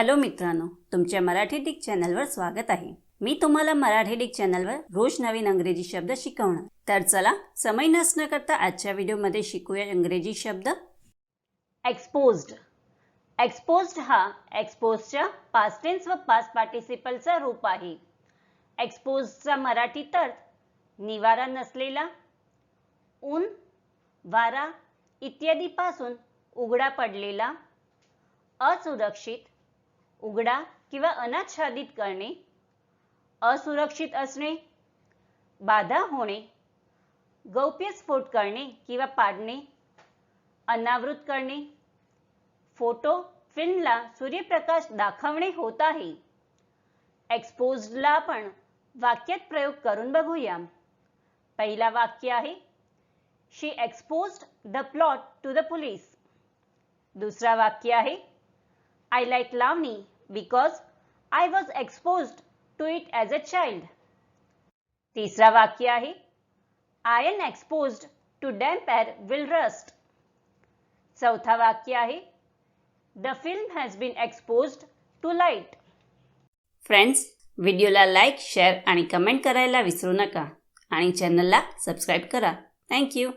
Hello मित्रांनो तुमच्या Marathi Dick चॅनलवर स्वागत आहे. मी तुम्हाला मराठी डिक चॅनलवर रोज नवीन अंग्रेजी शब्द शिकवणार. तर चला समय नसणं करता आजच्या व्हिडिओमध्ये शिकूया इंग्रजी शब्द. एक्सपोज्ड एक्सपोज्ड हा एक्सपोजच्या पास्टेन्स व पास्ट पार्टिसिपलचा रूप आहे. एक्सपोजचा मराठी तर निवारा नसलेला ऊन वारा इत्यादीपासून उघडा पडलेला असुरक्षित उघडा किंवा अनाच्छादित करणे असुरक्षित असणे बाधा होणे गौप्यस्फोट करणे किंवा पाडणे अनावृत करणे फोटो फिल्मला सूर्यप्रकाश दाखवणे होत आहे. एक्सपोजला आपण वाक्यात प्रयोग करून बघूया. पहिला वाक्य आहे she exposed the plot to the police दुसरा वाक्य आहे I like Lavani because I was exposed to it as a child तिसरा वाक्य आहे iron exposed to damp air will rust चौथा वाक्य आहे the film has been exposed to light friends व्हिडिओला लाईक शेअर आणि कमेंट करायला विसरू नका आणि चॅनलला सबस्क्राईब करा. थँक्यू